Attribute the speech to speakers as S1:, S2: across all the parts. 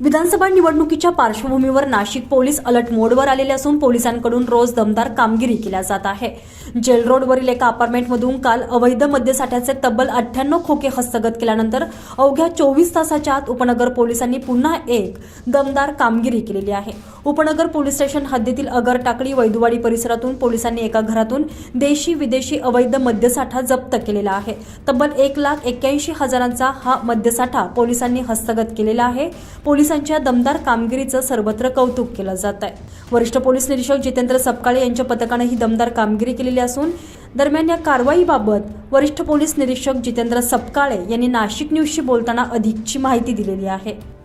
S1: विधानसभा निवडणुकीच्या पार्श्वभूमीवर Nashik police alert मोडवर आलेले असून पोलिसांकडून रोज दमदार कामगिरी केल्या जात आहे. जेल रोडवरील एका अपार्टमेंटमधून काल अवैध मद्यसाठ्याचे तब्बल अठ्ठ्याण्णव खोके हस्तगत केल्यानंतर अवघ्या चोवीस तासाच्या आत उपनगर पोलिसांनी पुन्हा एक दमदार कामगिरी केलेली आहे. उपनगर पोलीस स्टेशन हद्दीतील अगर टाकळी वैदुवाडी परिसरातून पोलिसांनी एका घरातून देशी विदेशी अवैध मद्यसाठा जप्त केलेला आहे. तब्बल एक लाख एक्क्याऐंशी हजारांचा हा मद्यसाठा पोलिसांनी हस्तगत केलेला आहे. पोलिसांच्या दमदार कामगिरीचं सर्वत्र कौतुक केलं जात आहे. वरिष्ठ पोलीस निरीक्षक जितेंद्र सपकाळे यांच्या पथकानं ही दमदार कामगिरी केलेली असून दरम्यान या कारवाईबाबत वरिष्ठ पोलीस निरीक्षक जितेंद्र सपकाळे यांनी नाशिक न्यूजशी बोलताना अधिकची माहिती दिलेली आहे.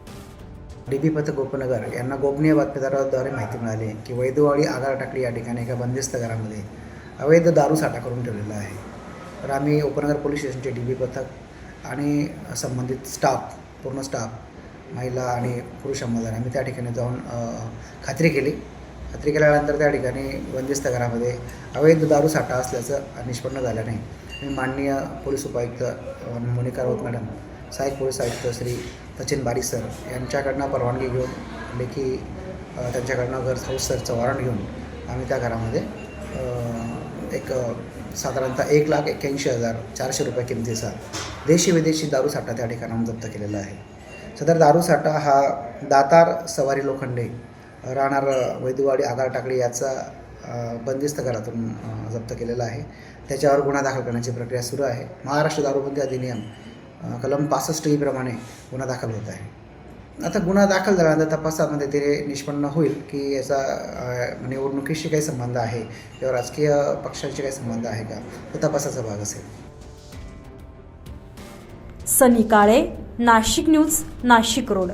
S2: डी बी पथक गोपनगर यांना गोपनीय बातमीदाराद्वारे माहिती मिळाली की वैदवाडी आगार टाकडी या ठिकाणी एका बंदिस्त घरामध्ये अवैध दारू साठा करून ठेवलेला आहे. तर आम्ही उपनगर पोलीस स्टेशनचे डी बी पथक आणि संबंधित स्टाफ पूर्ण स्टाफ महिला आणि पुरुष अंमलदार आम्ही त्या ठिकाणी जाऊन खात्री केली. खात्री केल्यानंतर त्या ठिकाणी बंदिस्त घरामध्ये अवैध दारू साठा असल्याचं निष्पन्न झालं नाही मी माननीय पोलीस उपायुक्त मोनिका राऊत मॅडम सहाय्यक पोलीस आयुक्त श्री सचिन बारी सर यांच्याकडनं परवानगी घेऊन लेखी त्यांच्याकडनं घर हाऊस सरचं वॉरंट घेऊन आम्ही त्या घरामध्ये एक साधारणतः एक लाख एक्क्याऐंशी हजार चारशे रुपये किमतीचा देशी विदेशी दारू साठा त्या ठिकाणाहून जप्त केलेला आहे. सदर दारू साठा हा दातार सवारी लोखंडे राहणार वैदुवाडी आगार टाकळी याचा बंदिस्त घरातून जप्त केलेला आहे. त्याच्यावर गुन्हा दाखल करण्याची प्रक्रिया सुरू आहे. महाराष्ट्र दारूबंदी अधिनियम कलम पासष्ट ई प्रमाणे गुन्हा दाखल होत आहे. आता गुन्हा दाखल झाल्यानंतर तपासामध्ये ते निष्पन्न होईल की याचा निवडणुकीशी काही संबंध आहे किंवा राजकीय पक्षांशी काही संबंध आहे का? तो तपासाचा भाग असेल.
S1: Sunny Kale Nashik news Nashik road.